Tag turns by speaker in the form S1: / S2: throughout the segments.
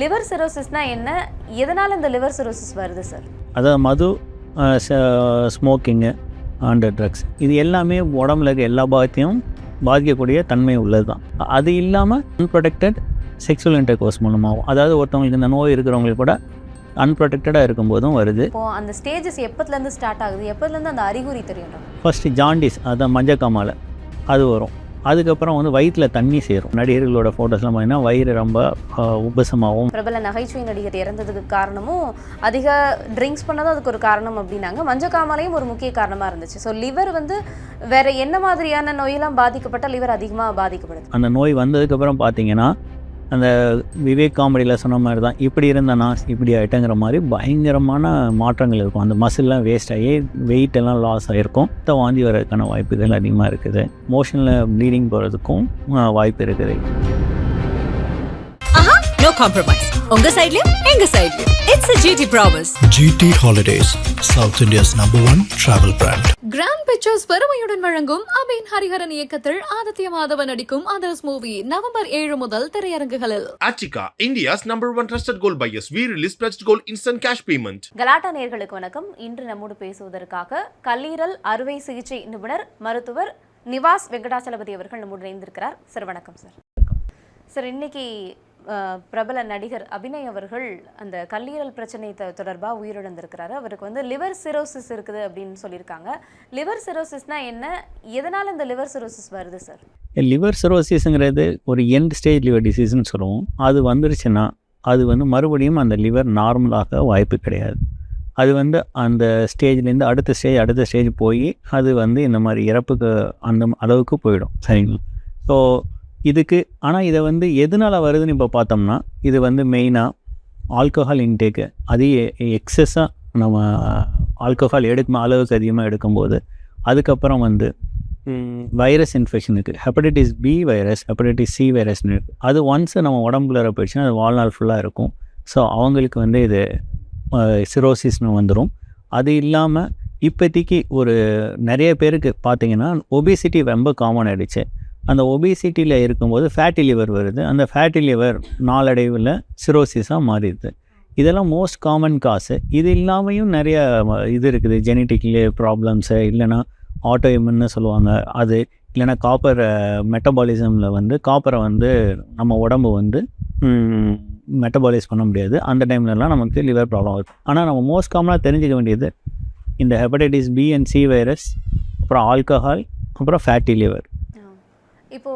S1: Liver சிரோசிஸ்னா என்ன? எதனால் இந்த லிவர் சிரோசிஸ் வருது சார்?
S2: அதாவது மது ஸ்மோக்கிங்கு அண்ட் ட்ரக்ஸ் இது எல்லாமே உடம்புல இருக்க எல்லா பாகத்தையும் பாதிக்கக்கூடிய தன்மை உள்ளது தான் அது இல்லாமல் அன்ப்ரொடெக்டட் செக்ஷுவல் இன்டர்கோர்ஸ் மூலமாகவும் அதாவது ஒருத்தவங்களுக்கு இந்த நோய் இருக்கிறவங்களுக்கு கூட அன்ப்ரொடெக்டடாக இருக்கும்போதும் வருது.
S1: அந்த ஸ்டேஜஸ் எப்பத்துலேருந்து ஸ்டார்ட் ஆகுது? எப்பத்துலேருந்து அந்த அறிகுறி தெரியும்?
S2: ஃபஸ்ட்டு ஜாண்டிஸ் அதான் மஞ்சக்காமாலை அது வரும். அதுக்கப்புறம் வந்து வயிற்றில் தண்ணி சேரும். நடிகர்களோட ஃபோட்டோஸ்லாம் பார்த்தீங்கன்னா வயிறு ரொம்ப உபசமாகவும்
S1: பிரபல நகைச்சுவை நடிகர் இறந்ததுக்கு காரணமும் அதிக ட்ரிங்க்ஸ் பண்ணதும் அதுக்கு ஒரு காரணம் அப்படின்னாங்க. மஞ்சக்காமலையும் ஒரு முக்கிய காரணமாக இருந்துச்சு. ஸோ லிவர் வந்து வேற என்ன மாதிரியான நோயெல்லாம் பாதிக்கப்பட்ட லிவர் அதிகமாக பாதிக்கப்படுது.
S2: அந்த நோய் வந்ததுக்கப்புறம் பார்த்தீங்கன்னா அந்த விவேக் காமெடியில் சொன்ன மாதிரி தான் இப்படி இருந்தேனா இப்படி ஆகிட்டேங்கிற மாதிரி பயங்கரமான மாற்றங்கள் இருக்கும். அந்த மசில்லாம் வேஸ்ட் ஆகி வெயிட் எல்லாம் லாஸ் ஆகிருக்கும் ரத்த வாந்தி வர்றதுக்கான வாய்ப்புகள் அதிகமாக இருக்குது. மோஷனில் ப்ளீடிங் போகிறதுக்கும் வாய்ப்பு இருக்குது.
S3: நோ காம்ப்ரமைஸ் உங்க சைடுலயும் எங்க சைடுலயும் it's a GT promise
S4: GT Holidays, South India's number one travel brand.
S5: Grand Pictures பெருமையுடன் வழங்கும் அபின் ஹரிஹரன் இயக்கத்தில் ஆதித்ய மாதவன் நடிக்கும் அதர்ஸ் மூவி நவம்பர் ஏழு முதல் திரையரங்குகளில்
S6: Achika, India's number one trusted gold buyers. We release pledged gold instant cash payment.
S1: கலாட்டா நேர்களுக்கு வணக்கம் இன்று நம்மோடு பேசுவதற்காக கல்லீரல் அறுவை சிகிச்சை நிபுணர் மருத்துவர் நிவாஸ் வெங்கடாச்சலபதி அவர்கள் நம்மோடு இணைந்திருக்கிறார் சார் வணக்கம் சார் சார் இன்னைக்கு பிரபல நடிகர் அபிநய் அவர்கள் அந்த கல்லீரல் பிரச்சனை த- உயிரிழந்திருக்கிறாரு. அவருக்கு வந்து லிவர் சிரோசிஸ் இருக்குது அப்படின்னு சொல்லியிருக்காங்க. லிவர் சிரோசிஸ்னா என்ன? எதனால் இந்த லிவர் சிரோசிஸ் வருது சார்?
S2: லிவர் சிரோசிஸுங்கிறது ஒரு எண்ட் ஸ்டேஜ் லிவர் டிசீஸ்னு சொல்லுவோம். அது வந்துருச்சுன்னா அது வந்து மறுபடியும் அந்த லிவர் நார்மலாக வாய்ப்பு கிடையாது. அது வந்து அந்த ஸ்டேஜ்லேருந்து அடுத்த ஸ்டேஜ் அடுத்த ஸ்டேஜ் போய் அது வந்து இந்த மாதிரி இறப்புக்கு அந்த அளவுக்கு போயிடும். சரிங்களா? ஸோ இதுக்கு ஆனால் இதை வந்து எதனால் வருதுன்னு இப்போ பார்த்தோம்னா இது வந்து மெயினாக ஆல்கஹால் இன்டேக்கு அது எக்ஸஸாக நம்ம ஆல்கஹால் எடுக்கும் அளவுக்கு அதிகமாக எடுக்கும்போது அதுக்கப்புறம் வந்து வைரஸ் இன்ஃபெக்ஷன் இருக்குது hepatitis B virus hepatitis C வைரஸ்னு இருக்குது அது ஒன்ஸ் நம்ம உடம்புல போயிடுச்சுன்னா அது வாழ்நாள் ஃபுல்லாக இருக்கும். ஸோ அவங்களுக்கு வந்து இது சிரோசிஸ்னு வந்துடும் அது இல்லாமல் இப்போதைக்கு ஒரு நிறைய பேருக்கு பார்த்தீங்கன்னா ஒபிசிட்டி ரொம்ப காமன் ஆகிடுச்சு அந்த ஒபிசிட்டியில் இருக்கும்போது ஃபேட்டி லிவர் வருது. அந்த ஃபேட்டி லிவர் நாளடைவில் சிரோசிஸாக மாறிடுது. இதெல்லாம் மோஸ்ட் காமன் காசு இது இல்லாமையும் நிறைய இது இருக்குது. ஜெனட்டிக்லி ப்ராப்ளம்ஸு இல்லைன்னா ஆட்டோ இம்யூன்னு சொல்லுவாங்க. அது இல்லைன்னா காப்பர் மெட்டபாலிசமில் வந்து காப்பரை வந்து நம்ம உடம்பு வந்து மெட்டபாலைஸ் பண்ண முடியாது. அந்த டைம்லலாம் நமக்கு லிவர் ப்ராப்ளம் வரும் ஆனால் நம்ம மோஸ்ட் காமனாக தெரிஞ்சிக்க வேண்டியது இந்த hepatitis B and C virus அப்புறம் ஆல்கஹால் அப்புறம் ஃபேட்டி லிவர்
S1: இப்போ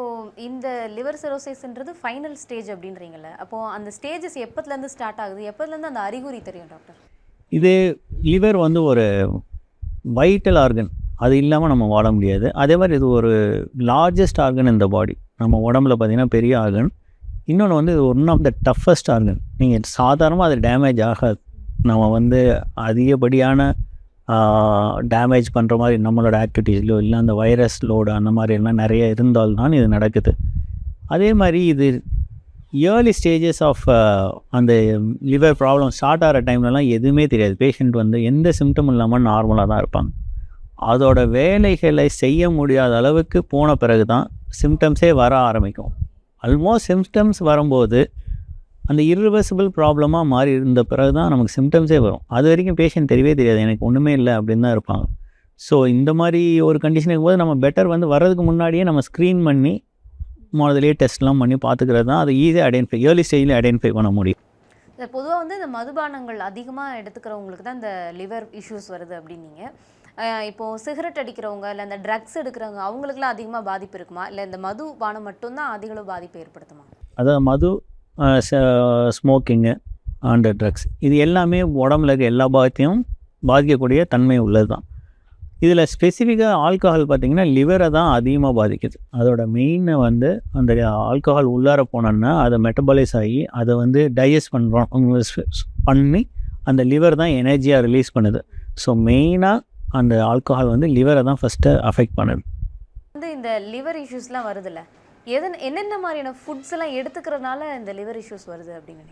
S1: இந்த லிவர் சிரோசிஸ்ன்றது ஃபைனல் ஸ்டேஜ் அப்படின்றீங்கல்ல அப்போ அந்த ஸ்டேஜஸ் எப்பத்துலேருந்து ஸ்டார்ட் ஆகுது? எப்பத்துலேருந்து அந்த அறிகுறி தெரியும் டாக்டர்
S2: இது லிவர் வந்து ஒரு வைட்டல் ஆர்கன் அது இல்லாமல் நம்ம வாழ முடியாது. அதே மாதிரி இது ஒரு லார்ஜஸ்ட் ஆர்கன் இந்த பாடி நம்ம உடம்புல பார்த்திங்கன்னா பெரிய ஆர்கன் இன்னொன்று வந்து இது one of the toughest organ நீங்கள் சாதாரணமாக அது டேமேஜ் ஆகாது. நம்ம வந்து அதிகப்படியான டேமேஜ் பண்ணுற மாதிரி நம்மளோட ஆக்டிவிட்டீஸ்லையோ இல்லை அந்த வைரஸ் லோடு அந்த மாதிரி எல்லாம் நிறைய இருந்தால்தான் இது நடக்குது. அதே மாதிரி இது ஏர்லி ஸ்டேஜஸ் ஆஃப் அந்த லிவர் ப்ராப்ளம் ஸ்டார்ட் ஆகிற டைம்லலாம் எதுவுமே தெரியாது. பேஷண்ட் வந்து எந்த சிம்டம் இல்லாமல் நார்மலாக தான் இருப்பாங்க. அதோட வேலைகளை செய்ய முடியாத அளவுக்கு போன பிறகு தான் சிம்டம்ஸே வர ஆரம்பிக்கும். ஆல்மோஸ்ட் சிம்டம்ஸ் வரும்போது அந்த irreversible ப்ராப்ளமாக மாறி இருந்த பிறகு தான் நமக்கு சிம்டம்ஸே வரும். அது வரைக்கும் பேஷண்ட் தெரியவே தெரியாது. எனக்கு ஒன்றுமே இல்லை அப்படின்னு தான் இருப்பாங்க. ஸோ இந்த மாதிரி ஒரு கண்டிஷனுக்கு போது நம்ம பெட்டர் வந்து வர்றதுக்கு முன்னாடியே நம்ம ஸ்க்ரீன் பண்ணி முதலே டெஸ்ட்லாம் பண்ணி பார்த்துக்கிறது தான். அதை ஈஸியாக ஐடென்டிஃபை ஏர்லி ஸ்டேஜில் ஐடென்டிஃபை பண்ண முடியும்.
S1: பொதுவாக வந்து இந்த மதுபானங்கள் அதிகமாக எடுத்துக்கிறவங்களுக்கு தான் இந்த லிவர் இஷ்யூஸ் வருது அப்படின்னீங்க. அஹ் இப்போ சிகரெட் அடிக்கிறவங்க இல்லை இந்த ட்ரக்ஸ் எடுக்கிறவங்க அவங்களுக்குலாம் அதிகமாக பாதிப்பு இருக்குமா? இல்லை இந்த மது பானம் மட்டும்தான் அதிக அளவு பாதிப்பை ஏற்படுத்துமா?
S2: அதாவது மது ஸ்மோக்கிங்கு அண்ட் ட்ரக்ஸ் இது எல்லாமே உடம்புல இருக்க எல்லா பாகத்தையும் பாதிக்கக்கூடிய தன்மை உள்ளது தான் இதில் ஸ்பெசிஃபிக்காக ஆல்கஹால் பார்த்திங்கன்னா லிவரை தான் அதிகமாக பாதிக்குது. அதோட மெயினை வந்து அந்த ஆல்கஹால் உள்ளார போனோன்னா அதை மெட்டபாலைஸ் ஆகி அதை வந்து டைஜஸ்ட் பண்ணுறோம் பண்ணி அந்த லிவர் தான் எனர்ஜியாக ரிலீஸ் பண்ணுது. ஸோ மெயினாக அந்த ஆல்கஹால் வந்து லிவரை தான் ஃபஸ்ட்டு அஃபெக்ட் பண்ணுது.
S1: வந்து இந்த லிவர் இஷ்யூஸ்லாம் வருதுல்ல? எதன் என்னென்ன மாதிரியான ஃபுட்ஸ் எல்லாம் எடுத்துக்கிறதுனால இந்த லிவர் இஷ்யூஸ் வருது அப்படின்னு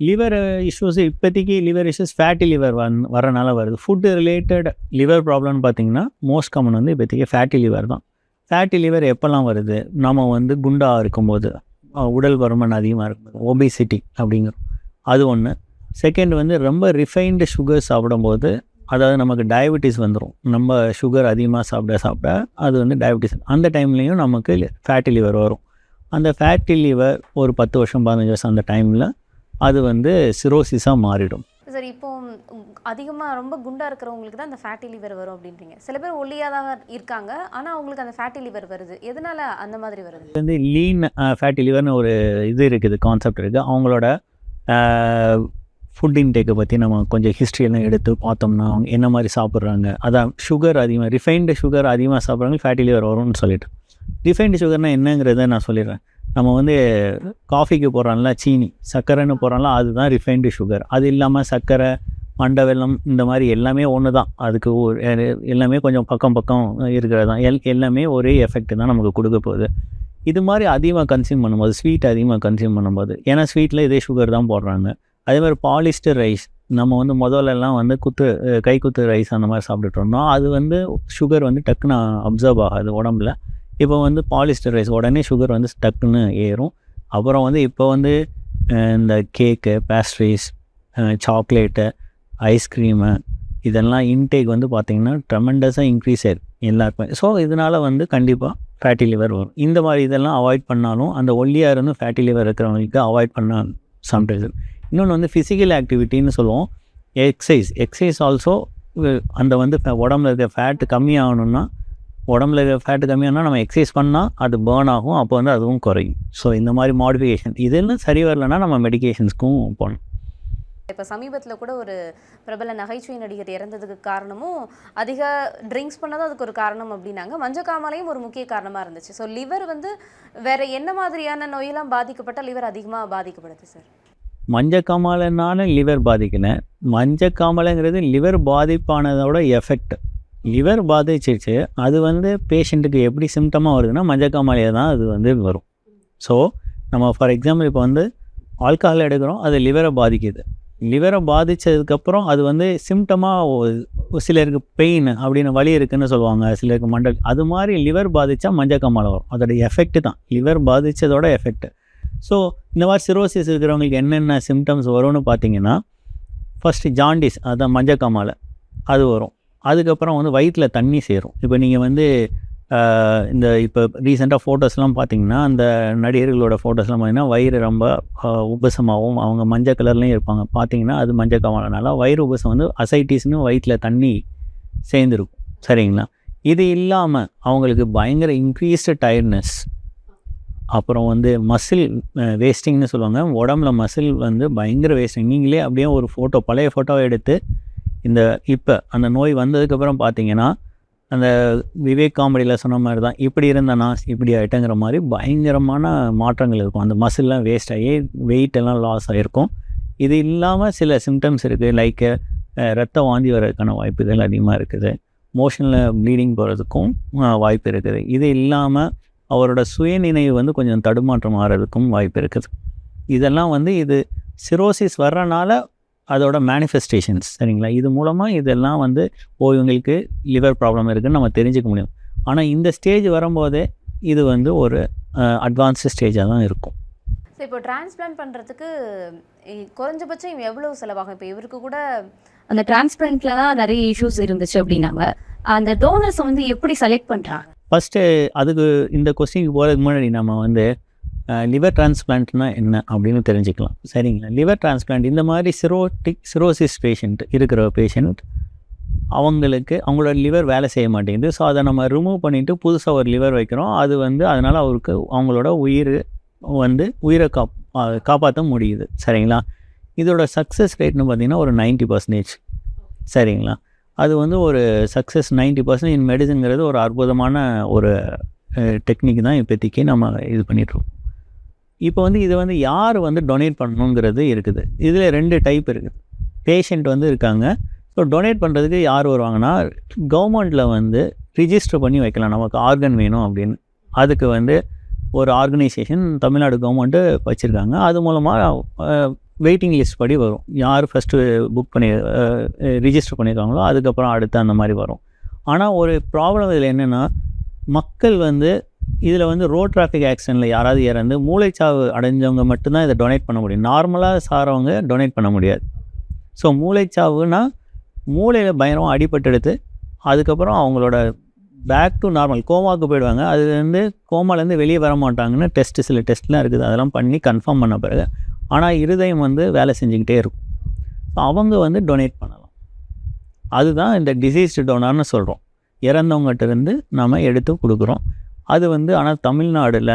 S2: லிவர் இஷ்யூஸ் இப்போதைக்கு லிவர் இஷ்யூஸ் ஃபேட்டி லிவர் வந் வரனால வருது. ஃபுட்டு ரிலேட்டட் லிவர் ப்ராப்ளம்னு பார்த்தீங்கன்னா மோஸ்ட் காமன் வந்து இப்போதைக்கு ஃபேட்டி லிவர் தான். ஃபேட்டி லிவர் எப்போல்லாம் வருது? நம்ம வந்து குண்டாக இருக்கும்போது உடல் பருமன் அதிகமாக இருக்கும்போது ஒபிசிட்டி அப்படிங்கிறோம். அது ஒன்று செகண்ட் வந்து ரொம்ப ரிஃபைன்டு சுகர் சாப்பிடும்போது அதாவது நமக்கு டயபெட்டிஸ் வந்துடும் நம்ம சுகர் அதிகமாக சாப்பிட சாப்பிட அது வந்து டயபெட்டிஸ் அந்த டைம்லேயும் நமக்கு ஃபேட்டி லிவர் வரும். அந்த ஃபேட்டி லிவர் ஒரு பத்து வருஷம் பதினஞ்சு வருஷம் அந்த டைமில் அது வந்து சிரோசிஸாக மாறிடும்.
S1: சார் இப்போ அதிகமாக ரொம்ப குண்டா இருக்கிறவங்களுக்கு தான் அந்த ஃபேட்டி லிவர் வரும் அப்படின்றீங்க. சில பேர் ஒல்லியாக தான் இருக்காங்க. ஆனால் அவங்களுக்கு அந்த ஃபேட்டி லிவர் வருது. எதனால அந்த மாதிரி வருது?
S2: இது வந்து லீன் ஃபேட்டி லிவர்னு ஒரு இது இருக்குது கான்செப்ட் இருக்குது அவங்களோட ஃபுட் இன்டேக்கை பற்றி நம்ம கொஞ்சம் ஹிஸ்ட்ரியெல்லாம் எடுத்து பார்த்தோம்னா அவங்க என்ன மாதிரி சாப்பிட்றாங்க? அதான் சுகர் அதிகமாக ரிஃபைன்டு சுகர் அதிகமாக சாப்பிட்றாங்க ஃபேட்டி லிவர் வரும்னு சொல்லிட்டு. ரிஃபைன்டு சுகர்னால் என்னங்கிறத நான் சொல்லிடுறேன். நம்ம வந்து காஃபிக்கு போடுறோம்ல சீனி சர்க்கரைன்னு போடுறோம்ல அதுதான் ரிஃபைன்டு சுகர் அது இல்லாமல் சர்க்கரை மண்டை வெல்லம் இந்த மாதிரி எல்லாமே ஒன்று தான் அதுக்கு எல்லாமே கொஞ்சம் பக்கம் பக்கம் இருக்கிறது தான் எல் எல்லாமே ஒரே எஃபெக்ட் தான் நமக்கு கொடுக்க போகுது. இது மாதிரி அதிகமாக கன்சியூம் பண்ணும்போது ஸ்வீட் அதிகமாக கன்சியூம் பண்ணும்போது ஏன்னா ஸ்வீட்டில் இதே சுகர் தான் போடுறாங்க. அதே மாதிரி பாலிஸ்டர் ரைஸ் நம்ம வந்து முதல்லலாம் வந்து குத்து கை குத்து ரைஸ் அந்த மாதிரி சாப்பிட்டுட்டு இருந்தோம். அது வந்து சுகர் வந்து டக்குன்னு அப்சர்வ் ஆகாது உடம்புல. இப்போ வந்து பாலிஸ்டர் ரைஸ் உடனே சுகர் வந்து டக்குன்னு ஏறும். அப்புறம் வந்து இப்போ வந்து இந்த cake pastries chocolate ice cream இதெல்லாம் இன்டேக் வந்து பார்த்திங்கன்னா ட்ரெமெண்டஸாக இன்க்ரீஸ் ஆயிருக்கு எல்லாருக்குமே. ஸோ இதனால் வந்து கண்டிப்பாக ஃபேட்டி லிவர் வரும். இந்த மாதிரி இதெல்லாம் அவாய்ட் பண்ணாலும் அந்த ஒல்லியாக இருந்து ஃபேட்டி லிவர் இருக்கிறவங்களுக்கு அவாய்ட் பண்ண சம்டைம்ஸ் இன்னொன்று வந்து ஃபிசிக்கல் ஆக்டிவிட்டின்னு சொல்லுவோம். எக்ஸசைஸ் எக்ஸசைஸ் ஆல்சோ அந்த வந்து உடம்புல இருக்க ஃபேட்டு கம்மியாகணும்னா உடம்புல இருக்க ஃபேட்டு கம்மியானால் நம்ம எக்ஸசைஸ் பண்ணால் அது பேர்ன் ஆகும் அப்போ வந்து அதுவும் குறையும். ஸோ இந்த மாதிரி மாடிஃபிகேஷன் இதெல்லாம் சரி வரலன்னா நம்ம மெடிக்கேஷன்ஸ்க்கும் போகணும்.
S1: இப்போ சமீபத்தில் கூட ஒரு பிரபல நகைச்சுவை நடிகர் இறந்ததுக்கு காரணமும் அதிக ட்ரிங்க்ஸ் பண்ணதும் அதுக்கு ஒரு காரணம் அப்படின்னாங்க. மஞ்சக்காமலையும் ஒரு முக்கிய காரணமாக இருந்துச்சு. ஸோ லிவர் வந்து வேற என்ன மாதிரியான நோயெல்லாம் பாதிக்கப்பட்ட லிவர் அதிகமாக பாதிக்கப்படுது சார்
S2: மஞ்சக்காமலைனால லிவர் பாதிக்கல. மஞ்சக்காமலைங்கிறது லிவர் பாதிப்பானதோட எஃபெக்ட் லிவர் பாதிச்சிருச்சு அது வந்து பேஷண்ட்டுக்கு எப்படி சிம்டமாக வருதுன்னா மஞ்சக்காமலையை தான் அது வந்து வரும். ஸோ நம்ம ஃபார் எக்ஸாம்பிள் இப்போ வந்து ஆல்கஹால் எடுக்கிறோம் அது லிவரை பாதிக்குது. லிவரை பாதித்ததுக்கப்புறம் அது வந்து சிம்டமாக சிலருக்கு பெயின் அப்படின்னு வலி இருக்குதுன்னு சொல்லுவாங்க. சிலருக்கு மண்டல் அது மாதிரி லிவர் பாதித்தா மஞ்சக்காமலை வரும். அதோடய எஃபெக்ட் தான். லிவர் பாதித்ததோட எஃபெக்ட் ஸோ இந்த மாதிரி சிரோசிஸ் இருக்கிறவங்களுக்கு என்னென்ன சிம்டம்ஸ் வரும்னு பார்த்தீங்கன்னா ஃபஸ்ட்டு ஜாண்டிஸ் அதான் மஞ்சக்காமாலை. அது வரும். அதுக்கப்புறம் வந்து வயிற்றில் தண்ணி சேரும். இப்போ நீங்கள் வந்து இந்த இப்போ ரீசெண்டாக ஃபோட்டோஸ்லாம் பார்த்தீங்கன்னா அந்த நடிகர்களோட ஃபோட்டோஸ்லாம் பார்த்தீங்கன்னா வயிறு ரொம்ப உபசமாகவும் அவங்க மஞ்சள் கலர்லேயும் இருப்பாங்க. பார்த்தீங்கன்னா அது மஞ்சள் காமாலனால வயிறு உபசம் வந்து அசைட்டிஸ்னு வயிற்றில் தண்ணி சேர்ந்துருக்கும். சரிங்களா? இது இல்லாமல் அவங்களுக்கு பயங்கர இன்க்ரீஸ்டு டயர்ட்னஸ் அப்புறம் வந்து மசில் வேஸ்டிங்னு சொல்லுவாங்க. உடம்புல மசில் வந்து பயங்கர வேஸ்டிங் நீங்களே அப்படியே ஒரு ஃபோட்டோ பழைய ஃபோட்டோவை எடுத்து இந்த இப்போ அந்த நோய் வந்ததுக்கப்புறம் பார்த்தீங்கன்னா அந்த விவேக் காமெடியில் சொன்ன மாதிரி தான் இப்படி இருந்தேனா இப்படி ஆகிட்டேங்கிற மாதிரி பயங்கரமான மாற்றங்கள் இருக்கும். அந்த மசில்லாம் வேஸ்ட் ஆகி வெயிட் எல்லாம் லாஸ் ஆகிருக்கும் இது இல்லாமல் சில சிம்டம்ஸ் இருக்குது லைக் ரத்த வாந்தி வர்றதுக்கான வாய்ப்புகள் அதிகமாக இருக்குது. மோஷனில் ப்ளீடிங் போகிறதுக்கும் வாய்ப்பு இருக்குது. இது இல்லாமல் அவரோட சுயநினைவு வந்து கொஞ்சம் தடுமாற்றம் ஆகிறதுக்கும் வாய்ப்பு இருக்குது. இதெல்லாம் வந்து இது சிரோசிஸ் வர்றனால அதோட மேனிஃபெஸ்டேஷன்ஸ் சரிங்களா? இது மூலமாக இதெல்லாம் வந்து ஓ இவங்களுக்கு லிவர் ப்ராப்ளம் இருக்குன்னு நம்ம தெரிஞ்சுக்க முடியும். ஆனால் இந்த ஸ்டேஜ் வரும்போதே இது வந்து ஒரு அட்வான்ஸ்டு ஸ்டேஜாக தான் இருக்கும்.
S1: ஸோ இப்போ டிரான்ஸ்பிளான்ட் பண்ணுறதுக்கு குறைஞ்சபட்சம் எவ்வளவு செலவாகும்? இப்போ இவருக்கு கூட
S3: அந்த டிரான்ஸ்பிளண்ட்ல தான் நிறைய இஷ்யூஸ் இருந்துச்சு அப்படின்னாங்க. அந்த டோனர்ஸ் வந்து எப்படி செலக்ட் பண்றாங்க?
S2: ஃபஸ்ட்டு அதுக்கு இந்த கொஸ்டினுக்கு போகிறதுக்கு முன்னாடி நம்ம வந்து லிவர் டிரான்ஸ்பிளான்ட்னா என்ன அப்படின்னு தெரிஞ்சுக்கலாம். சரிங்களா? லிவர் டிரான்ஸ்பிளான்ட் இந்த மாதிரி சிரோட்டிக் சிரோசிஸ் பேஷண்ட் இருக்கிற பேஷண்ட் அவங்களுக்கு அவங்களோட லிவர் வேலை செய்ய மாட்டேங்குது. ஸோ அதை நம்ம ரிமூவ் பண்ணிவிட்டு புதுசாக ஒரு லிவர் வைக்கிறோம். அது வந்து அதனால் அவருக்கு அவங்களோட உயிர் வந்து உயிரை காப் காப்பாற்ற முடியுது. சரிங்களா? இதோட சக்ஸஸ் ரேட்னு பார்த்தீங்கன்னா ஒரு 90% பர்சன்டேஜ் சரிங்களா? அது வந்து ஒரு சக்ஸஸ் 90% பர்சன்ட் இன் மெடிசன்ங்கிறது ஒரு அற்புதமான ஒரு டெக்னிக் தான் இப்போதைக்கு நம்ம இது பண்ணிட்டுருக்கோம். இப்போ வந்து இது வந்து யார் வந்து டொனேட் பண்ணணுங்கிறது இருக்குது. இதில் ரெண்டு டைப் இருக்குது. பேஷண்ட் வந்து இருக்காங்க. ஸோ டொனேட் பண்ணுறதுக்கு யார் வருவாங்கன்னா கவர்மெண்ட்டில் வந்து ரிஜிஸ்டர் பண்ணி வைக்கலாம். நமக்கு ஆர்கன் வேணும் அப்படின்னு. அதுக்கு வந்து ஒரு ஆர்கனைசேஷன் தமிழ்நாடு கவர்மெண்ட்டு வச்சுருக்காங்க. அது மூலமாக வெயிட்டிங் லிஸ்ட் படி வரும். யார் ஃபஸ்ட்டு புக் பண்ணி ரிஜிஸ்டர் பண்ணியிருக்காங்களோ அதுக்கப்புறம் அடுத்து அந்த மாதிரி வரும். ஆனால் ஒரு ப்ராப்ளம் இதில் என்னென்னா மக்கள் வந்து இதில் வந்து ரோட் டிராஃபிக் ஆக்சிடெண்ட்டில் யாராவது இறந்து மூளைச்சாவு அடைஞ்சவங்க மட்டும்தான் இதை டொனேட் பண்ண முடியும். நார்மலாக சாரவங்க டொனேட் பண்ண முடியாது. ஸோ மூளைச்சாவுனா மூளையில் பயங்கரமாக அடிபட்டெடுத்து அதுக்கப்புறம் அவங்களோட பேக் டு நார்மல் கோமாவுக்கு போயிடுவாங்க. அதுலேருந்து கோமாலேருந்து வெளியே வர மாட்டாங்கன்னு டெஸ்ட்டு சில டெஸ்ட்லாம் இருக்குது. அதெல்லாம் பண்ணி கன்ஃபார்ம் பண்ண பிறகு ஆனால் இருதயம் வந்து வேலை செஞ்சுக்கிட்டே இருக்கும். ஸோ அவங்க வந்து டொனேட் பண்ணலாம். அதுதான் இந்த டிசீஸ்டு டோனார்னு சொல்கிறோம் இறந்தவங்ககிட்ட இருந்து நம்ம எடுத்து கொடுக்குறோம். அது வந்து ஆனால் தமிழ்நாடுல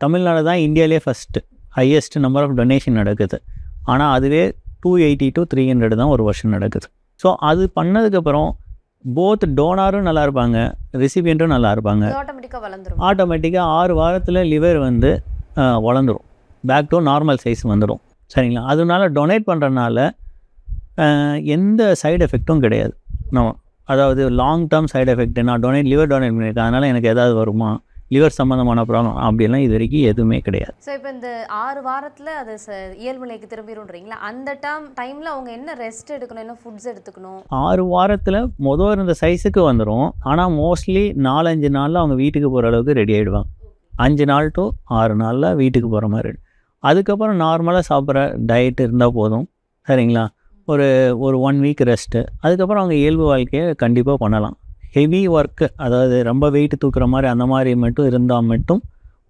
S2: தமிழ்நாடு தான் இந்தியாவிலே first highest number of donation நடக்குது. ஆனால் அதுவே two eighty to three hundred தான் ஒரு வருஷம் நடக்குது. ஸோ அது பண்ணதுக்கப்புறம் போத் டோனாரும் நல்லா இருப்பாங்க ரிசிபியண்ட்டும் நல்லா இருப்பாங்க.
S1: ஆட்டோமேட்டிக்காக
S2: ஆறு வாரத்தில் லிவர் வந்து அஹ், வளர்ந்துரும். பேக் டு நார்மல் சைஸ் வந்துடும் சரிங்களா? அதனால டொனேட் பண்ணுறனால எந்த சைடு எஃபெக்ட்டும் கிடையாது. நம்ம அதாவது லாங் டேர்ம் சைடு எஃபெக்ட் நான் டொனேட் லிவர் டொனேட் பண்ணியிருக்கேன் அதனால் எனக்கு ஏதாவது வருமா? லிவர் சம்மந்தமான ப்ராப்ளம் அப்படிலாம் இது வரைக்கும் எதுவுமே கிடையாது.
S1: ஸோ இப்போ இந்த ஆறு வாரத்தில் அது இயல்பு நிலைக்கு திரும்பிடும்ன்றீங்களா அந்த டைம் டைமில் அவங்க என்ன ரெஸ்ட் எடுக்கணும்? என்ன ஃபுட்ஸ் எடுத்துக்கணும்?
S2: ஆறு வாரத்தில் மொதல் இருந்த சைஸுக்கு வந்துடும் ஆனால் மோஸ்ட்லி நாலஞ்சு நாளில் அவங்க வீட்டுக்கு போகிற அளவுக்கு ரெடி ஆகிடுவாங்க அஞ்சு நாள் டு ஆறு நாளில் வீட்டுக்கு போகிற மாதிரி. அதுக்கப்புறம் நார்மலாக சாப்பிட்ற டயட் இருந்தால் போதும். சரிங்களா? ஒரு ஒரு ஒன் வீக் ரெஸ்ட்டு அதுக்கப்புறம் அவங்க இயல்பு வாழ்க்கையை கண்டிப்பாக பண்ணலாம். ஹெவி ஒர்க்கு அதாவது ரொம்ப வெயிட் தூக்குற மாதிரி அந்த மாதிரி மட்டும் இருந்தால் மட்டும்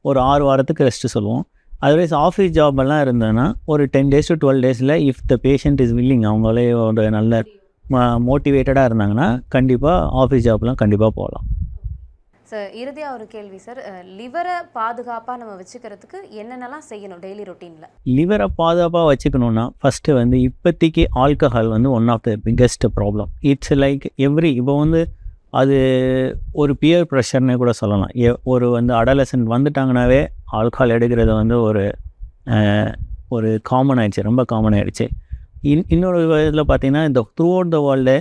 S2: ஒரு ஆறு வாரத்துக்கு ரெஸ்ட்டு சொல்லுவோம். அதர்வைஸ் ஆஃபீஸ் ஜாப் எல்லாம் இருந்ததுன்னா ஒரு டென் டேஸ் டு டுவெல் டேஸில் if the patient is willing அவங்களே ஒரு நல்ல மோட்டிவேட்டடாக இருந்தாங்கன்னா கண்டிப்பாக ஆஃபீஸ் ஜாப்லாம் கண்டிப்பாக போகலாம்.
S1: சார் இறுதியாக ஒரு கேள்வி சார் லிவரை பாதுகாப்பாக நம்ம வச்சுக்கிறதுக்கு என்னென்னலாம் செய்யணும் டெய்லி ரொட்டீனில்
S2: லிவரை பாதுகாப்பாக வச்சுக்கணும்னா ஃபஸ்ட்டு வந்து இப்போதைக்கு ஆல்கஹால் வந்து one of the biggest problem it's like every இப்போ வந்து அது ஒரு பியர் ப்ரெஷர்னே கூட சொல்லலாம். எ- ஒரு வந்து அடலசன்ட் வந்துட்டாங்கனாவே ஆல்கஹால் எடுக்கிறது வந்து ஒரு ஒரு காமன் ஆயிடுச்சு ரொம்ப காமன் ஆயிடுச்சு. இன் இன்னொரு இதில் பார்த்தீங்கன்னா இந்த throughout the world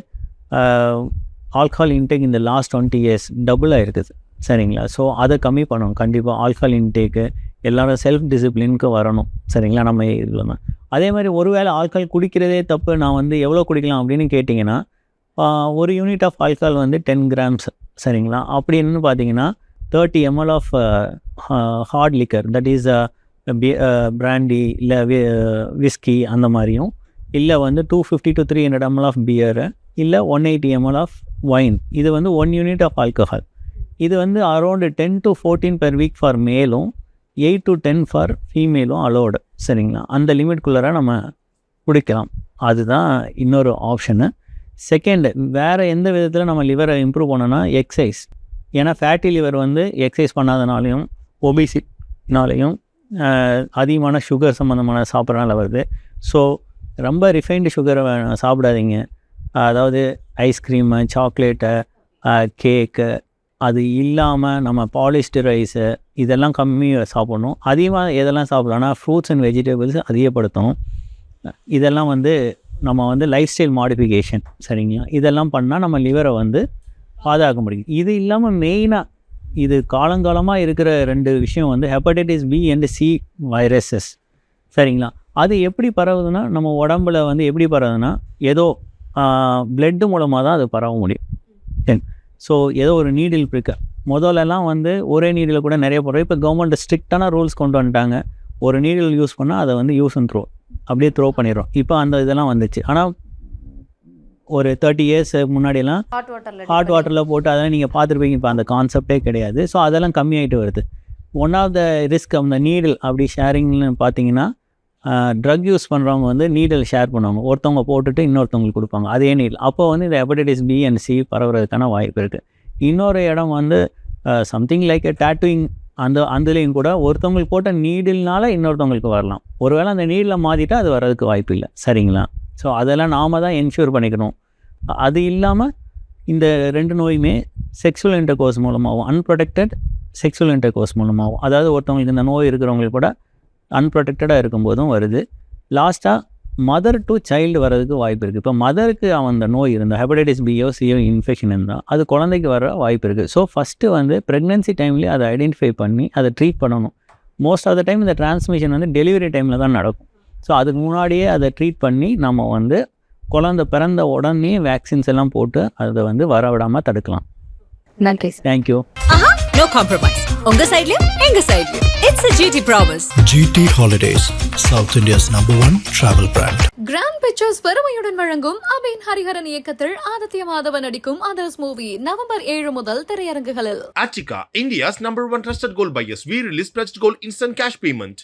S2: alcohol intake இந்த லாஸ்ட் டுவெண்ட்டி இயர்ஸ் டபுளாக இருக்குது. சரிங்களா? ஸோ அதை கம்மி பண்ணணும். கண்டிப்பாக ஆல்கஹால் இன்டேக்கு எல்லோரும் செல்ஃப் டிசிப்ளினுக்கு வரணும். சரிங்களா? நம்ம இல்லாமல் அதே மாதிரி ஒருவேளை ஆல்கஹால் குடிக்கிறதே தப்பு நான் வந்து எவ்வளோ குடிக்கலாம் அப்படின்னு கேட்டிங்கன்னா ஒரு யூனிட் ஆஃப் ஆல்கஹால் வந்து டென் கிராம்ஸ் சரிங்களா? அப்படின்னு பார்த்தீங்கன்னா thirty ML of hard liquor that is brandy இல்லை விஸ்கி அந்த மாதிரியும் இல்லை வந்து two fifty to three hundred ML of beer இல்லை one eighty ML of wine இது வந்து ஒன் யூனிட் ஆஃப் ஆல்கஹால் இது வந்து around ten to fourteen per week for மேலும் எயிட் டு டென் ஃபார் ஃபீமேலும் அலோடு சரிங்களா? அந்த லிமிட்குள்ளார நம்ம குடிக்கலாம். அதுதான் இன்னொரு ஆப்ஷனு செகண்டு வேறு எந்த விதத்தில் நம்ம லிவரை இம்ப்ரூவ் பண்ணோன்னா எக்ஸசைஸ் ஏன்னா ஃபேட்டி லிவர் வந்து எக்ஸசைஸ் பண்ணாதனாலையும் ஒபிசினாலையும் அதிகமான சுகர் சம்மந்தமான சாப்பிட்றனால வருது. ஸோ ரொம்ப ரிஃபைன்டு சுகரை சாப்பிடாதீங்க. அதாவது ஐஸ்கிரீமு சாக்லேட்டு கேக்கு அது இல்லாமல் நம்ம பாலிஸ்டு ரைஸு இதெல்லாம் கம்மியாக சாப்பிட்ணும். அதிகமாக எதெல்லாம் சாப்பிட்லாம்னா ஃப்ரூட்ஸ் அண்ட் வெஜிடபிள்ஸ் அதிகப்படுத்தும். இதெல்லாம் வந்து நம்ம வந்து லைஃப் ஸ்டைல் மாடிஃபிகேஷன் சரிங்களா? இதெல்லாம் பண்ணால் நம்ம லிவரை வந்து பாதுகாக்க முடியும். இது இல்லாமல் மெயினாக இது காலங்காலமாக இருக்கிற ரெண்டு விஷயம் வந்து hepatitis B and C viruses சரிங்களா? அது எப்படி பரவுதுன்னா நம்ம உடம்புல வந்து எப்படி பரவுதுன்னா ஏதோ பிளட்டு மூலமாக தான் அது பரவ முடியும். ஸோ ஏதோ ஒரு நீடில் பிரிக்க முதல்லலாம் வந்து ஒரே நீடில் கூட நிறைய போடுறோம். இப்போ கவர்மெண்ட் ஸ்ட்ரிக்டான ரூல்ஸ் கொண்டு வந்துட்டாங்க. ஒரு நீடில் யூஸ் பண்ணால் அதை வந்து யூஸ் அண்ட் த்ரோ அப்படியே த்ரோ பண்ணிடுறோம். இப்போ அந்த இதெல்லாம் வந்துச்சு. ஆனால் ஒரு தேர்ட்டி இயர்ஸ் முன்னாடியெல்லாம்
S1: ஹாட் வாட்டரில்
S2: ஹாட் வாட்டரில் போட்டு அதெல்லாம் நீங்கள் பார்த்துருப்பீங்க. இப்போ அந்த கான்செப்டே கிடையாது. ஸோ அதெல்லாம் கம்மியாயிட்டு வருது. ஒன் ஆஃப் த ரிஸ்க் அந்த நீடில் அப்படி ஷேரிங்னு பார்த்தீங்கன்னா ட்ரக் யூஸ் பண்ணுறவங்க வந்து நீடல் ஷேர் பண்ணுவாங்க. ஒருத்தவங்க போட்டுட்டு இன்னொருத்தவங்களுக்கு கொடுப்பாங்க. அதே நீடல் அப்போ வந்து இந்த ஹெப்படைட்டிஸ் பி அண்ட் சி பரவுறதுக்கான வாய்ப்பு இருக்குது இன்னொரு இடம் வந்து சம்திங் லைக் எ டேட்டூயிங் அந்த அதுலேயும் கூட ஒருத்தவங்களுக்கு போட்ட நீடில்னால இன்னொருத்தவங்களுக்கு வரலாம். ஒருவேளை அந்த நீடில் மாற்றிட்டா அது வர்றதுக்கு வாய்ப்பு இல்லை. சரிங்களா? ஸோ அதெல்லாம் நாம தான் என்ஷூர் பண்ணிக்கணும். அது இல்லாமல் இந்த ரெண்டு நோயுமே செக்ஸுவல் இன்டர்கோர்ஸ் மூலமாகவும் அன்ப்ரொடெக்டட் செக்ஸுவல் இன்டர்கோர்ஸ் மூலமாகவும் அதாவது ஒருத்தவங்களுக்கு இந்த நோய் இருக்கிறவங்களுக்கு கூட அன்ப்ரொடெக்டடாக இருக்கும்போதும் வருது. லாஸ்ட்டாக மதர் டு சைல்டு வர்றதுக்கு வாய்ப்பு இருக்குது இப்போ மதருக்கு அவன் அந்த நோய் இருந்தால் ஹெப்படைட்டிஸ் பியோ சியோ இன்ஃபெக்ஷன் இருந்தால் அது குழந்தைக்கு வர வாய்ப்பு இருக்குது ஸோ ஃபஸ்ட்டு வந்து ப்ரெக்னென்சி டைம்லேயே அதை ஐடென்டிஃபை பண்ணி அதை ட்ரீட் பண்ணணும். மோஸ்ட் ஆஃப் த டைம் இந்த டிரான்ஸ்மிஷன் வந்து டெலிவரி டைமில் தான் நடக்கும். ஸோ அதுக்கு முன்னாடியே அதை ட்ரீட் பண்ணி நம்ம வந்து குழந்தை பிறந்த உடனே வேக்சின்ஸ் எல்லாம் போட்டு அதை வந்து வர விடாமல் தடுக்கலாம்.
S3: நன்றி
S2: தேங்க்யூ
S3: நோ காம்ப்ரமைஸ் உங்க சைடுலயும் எங்க சைடுலயும் it's a GT promise
S4: GT Holidays, South India's number one travel brand.
S5: Grand Pictures பெருமையுடன் வழங்கும் அபின் ஹரிஹரன் இயக்கத்தில் ஆதித்ய மாதவன் நடிக்கும் அதர்ஸ் மூவி நவம்பர் ஏழு முதல் திரையரங்குகளில்
S6: Attica, India's number one trusted gold buyers. We release pledged gold instant cash payment.